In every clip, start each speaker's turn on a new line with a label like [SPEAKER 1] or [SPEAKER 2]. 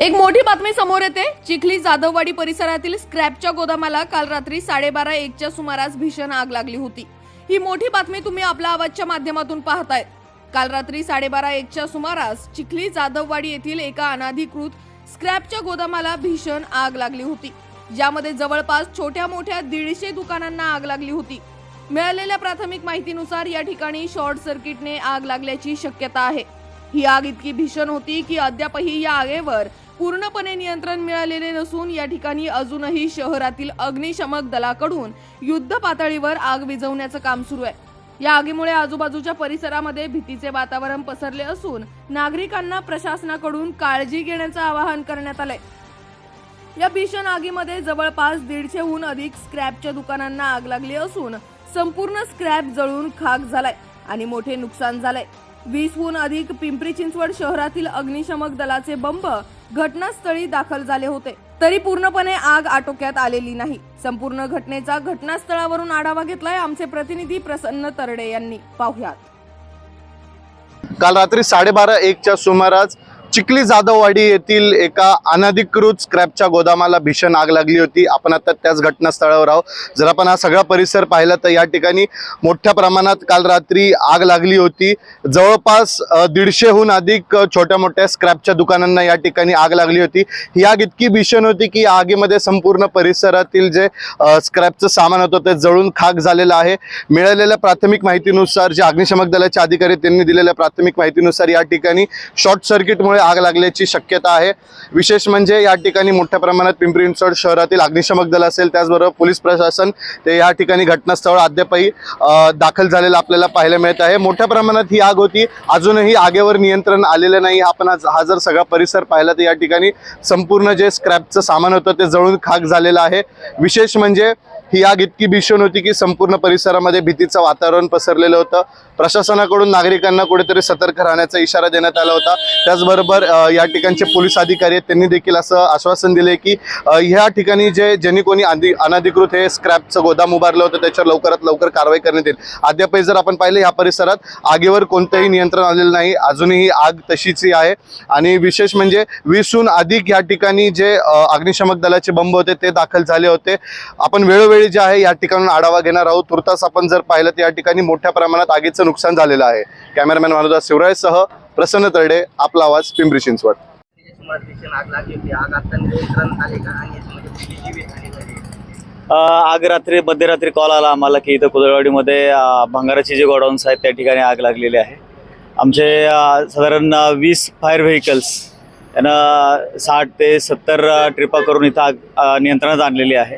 [SPEAKER 1] एक मोठी बातमी समोर येते. चिखली जाधववाडी परिसरातील स्क्रॅपच्या गोदामाला काल रात्री साडेबारा एकच्या सुमारास भीषण आग लागली होती. ही मोठी बातमी तुम्ही आपल्या आवाजच्या माध्यमातून पाहतायत काल रात्री साडेबारा एकच्या सुमारास चिखली जाधववाडी येथील एका अनाधिकृत स्क्रॅपच्या गोदामाला भीषण आग लागली होती. ज्यामध्ये जवळपास छोट्या मोठ्या दीडशे दुकानांना आग लागली होती. मिळालेल्या प्राथमिक माहितीनुसार या ठिकाणी शॉर्ट सर्किटने आग लागल्याची शक्यता आहे. ही आग इतकी भीषण होती की अद्यापही या आगेवर पूर्णपणे नियंत्रण मिळालेले नसून या ठिकाणी अजूनही शहरातील अग्निशमक दलाकडून युद्ध पातळीवर आग विझवण्याचं काम सुरू आहे. या आगीमुळे आजूबाजूच्या परिसरामध्ये भीतीचे वातावरण पसरले असून नागरिकांना प्रशासनाकडून काळजी घेण्याचं आवाहन करण्यात आलंय. या भीषण आगीमध्ये जवळपास दीडशेहून अधिक स्क्रॅपच्या दुकानांना आग लागली असून संपूर्ण स्क्रॅप जळून खाक झालाय आणि मोठे नुकसान झालंय. वीसहून अधिक पिंपरी चिंचवड शहरातील अग्निशमक दलाचे बंब घटनास्थळी दाखल झाले होते. तरी पूर्णपणे आग आटोक्यात आलेली नाही. संपूर्ण घटनेचा घटनास्थळावरून आढावा घेतलाय आमचे प्रतिनिधी प्रसन्न तरडे यांनी. पाहुयात.
[SPEAKER 2] काल रात्री साडेबारा एकच्या सुमारास चिखली जाधववाडी येथील एका अनधिकृत स्क्रॅपच्या गोदामाला भीषण आग लागली होती. आपण आता त्याच घटनास्थळावर आहोत. जर आपण हा सगळा परिसर पाहिला तर या ठिकाणी मोठ्या प्रमाणात काल रात्री आग लागली होती. जवळपास दीडशेहून अधिक छोट्या मोठ्या स्क्रॅपच्या दुकानांना या ठिकाणी आग लागली होती. ही आग इतकी भीषण होती की या आगीमध्ये संपूर्ण परिसरातील जे स्क्रॅपचं सामान होतं ते जळून खाक झालेलं आहे. मिळालेल्या प्राथमिक माहितीनुसार जे अग्निशमक दलाचे अधिकारी त्यांनी दिलेल्या प्राथमिक माहितीनुसार या ठिकाणी शॉर्ट सर्किटमुळे आग लागल्याची शक्यता आहे. विशेष म्हणजे या ठिकाणी मोठ्या प्रमाणात पिंपरी चिंचवड शहरातील अग्निशमक दल असेल त्याचबरोबर पोलीस प्रशासन ते या ठिकाणी घटनास्थळ अद्यापही दाखल झालेलं आपल्याला पाहायला मिळत आहे. मोठ्या प्रमाणात ही आग होती. अजूनही आगेवर नियंत्रण आलेलं नाही. आपण आज हा जर सगळा परिसर पाहिला तर या ठिकाणी संपूर्ण जे स्क्रॅपचं सामान होतं ते जळून खाक झालेलं आहे. विशेष म्हणजे ही आग इतकी भीषण होती की संपूर्ण परिसरामध्ये भीतीचं वातावरण पसरलेलं होतं. प्रशासनाकडून नागरिकांना कुठेतरी सतर्क राहण्याचा इशारा देण्यात आला होता. त्याचबरोबर या ठिकाणचे पोलीस अधिकारी आहेत त्यांनी देखील असं आश्वासन दिले की ह्या ठिकाणी जे ज्यांनी कोणी आधी अनधिकृत हे स्क्रॅपचं गोदाम उभारलं होतं त्याच्यावर लवकरात लवकर कारवाई करण्यात येईल. अद्यापही जर आपण पाहिलं ह्या परिसरात आगीवर कोणतंही नियंत्रण आलेलं नाही. अजूनही आग तशीची आहे. आणि विशेष म्हणजे वीसहून अधिक या ठिकाणी जे अग्निशमक दलाचे बंब होते ते दाखल झाले होते. आपण वेळोवेळी जे आहे या ठिकाणून आढावा घेणार आहोत. तुर्तास आपण जर पाहिलं तर या ठिकाणी मोठ्या प्रमाणात आगीचं नुकसान झालेलं आहे. कॅमेरामॅन मानुदास शिवरायसह प्रसन्न तरडे आपला आवाज पिंपरी चिंचवड.
[SPEAKER 3] आग लागली आग
[SPEAKER 4] रात्री मध्यरात्री कॉल आला आम्हाला की इथं कुदळवाडीमध्ये अ, भंगाराचे जे गोडाऊन्स आहेत त्या ठिकाणी आग लागलेली आहे. आमचे साधारण वीस फायर व्हेकल्स यांना साठ ते सत्तर ट्रिपा करून इथं आग नियंत्रणात आणलेली आहे.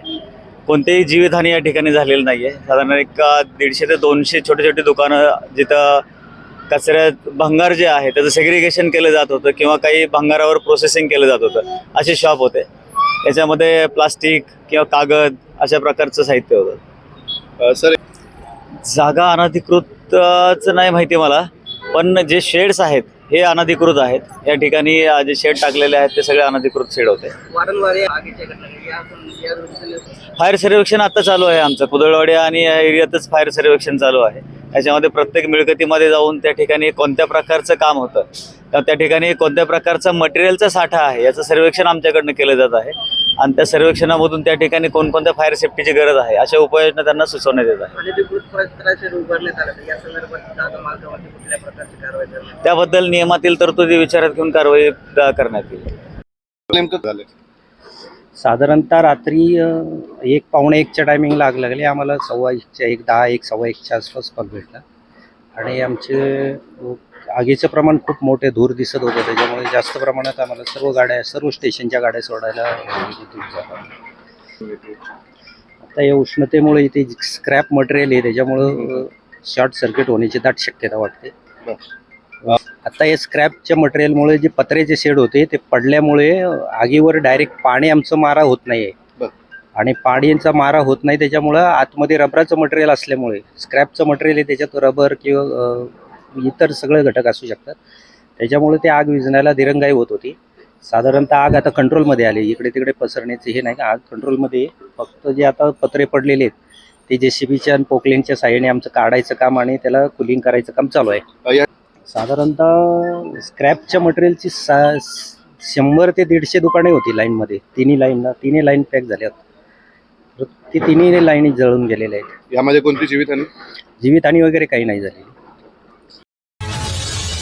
[SPEAKER 4] कोणतेही जीवितहानी या ठिकाणी झालेली नाही आहे साधारण एक दीडशे ते दोनशे छोटे छोटे दुकानं जिथं कचऱ्यात भंगार जे आहे त्याचं सेग्रिगेशन केलं जात होतं किंवा काही भंगारावर प्रोसेसिंग केलं जात होतं असे शॉप होते. याच्यामध्ये प्लास्टिक किंवा कागद अशा प्रकारचं साहित्य होतं.
[SPEAKER 2] सर
[SPEAKER 4] जागा अनधिकृतच नाही माहिती मला पण जे शेड्स आहेत हे अनधिकृत आहेत. या ठिकाणी जे शेड टाकलेले आहेत ते सगळे अनधिकृत शेड होते.
[SPEAKER 3] वारंवार या आगीच्या घटना घडल्या. आपण या विरुद्ध
[SPEAKER 4] फायर सर्वेक्षण आता चालू आहे आमचं. कुदळवाडी आणि या एरियातच फायर सर्वेक्षण चालू आहे. याच्यामध्ये प्रत्येक मिळकतीमध्ये जाऊन त्या ठिकाणी कोणत्या प्रकारचं काम होतं? तर त्या ठिकाणी कोणत्या प्रकारचा मटेरियलचा साठा आहे याचं सर्वेक्षण आमच्याकडनं केलं जात आहे. आणि त्या सर्वेक्षणामधून त्या ठिकाणी कोणकोणत्या फायर सेफ्टीची गरज आहे अशा उपाययोजना त्यांना सुचवण्यात येत आहे. त्याबद्दल नियमातील तरतुदी विचारात घेऊन कारवाई करण्यात येईल.
[SPEAKER 2] नेमकं झालं.
[SPEAKER 5] साधारणतः रात्री एक पावणे एकच्या टायमिंग लाग लागली. आम्हाला सव्वा एकच्या एक दहा एक सव्वा एकच्या आसपास कॉल भेटला. आणि आमचे आगीचं प्रमाण खूप मोठे धूर दिसत होतं. त्याच्यामुळे जास्त प्रमाणात आम्हाला सर्व गाड्या सर्व स्टेशनच्या गाड्या सोडायला आता या उष्णतेमुळे इथे स्क्रॅप मटेरियल आहे. त्याच्यामुळं शॉर्ट सर्किट होण्याची दाट शक्यता वाटते. आता या स्क्रॅपच्या मटेरियलमुळे जे पत्र्याचे शेड होते ते पडल्यामुळे आगीवर डायरेक्ट पाणी आमचं मारा होत नाही. आणि पाण्याचा मारा होत नाही त्याच्यामुळं आतमध्ये रबराचं मटेरियल असल्यामुळे स्क्रॅपचं मटेरियल आहे त्याच्यात रबर किंवा इतर सगळे घटक असू शकतात. त्याच्यामुळे ते आग विझण्याला दिरंगाई होत होती. साधारणतः आग आता कंट्रोलमध्ये आली. इकडे तिकडे पसरण्याचे हे नाही का आग कंट्रोलमध्ये. फक्त जे आता पत्रे पडलेले आहेत ते जे सीबीच्या आणि पोकलेनच्या साह्याने आमचं काढायचं काम आणि त्याला कुलिंग करायचं काम चालू आहे. साधारणतः स्क्रॅपच्या मटेरियलची सा शंभर ते दीडशे दुकाने होती लाईनमध्ये तिन्ही लाईनला तिन्ही लाईन पॅक झाल्यात. तर ती तिन्ही लाईनी जळून गेलेल्या आहेत.
[SPEAKER 2] यामध्ये कोणती जीवितहानी?
[SPEAKER 5] जीवितहानी वगैरे काही नाही झालेली.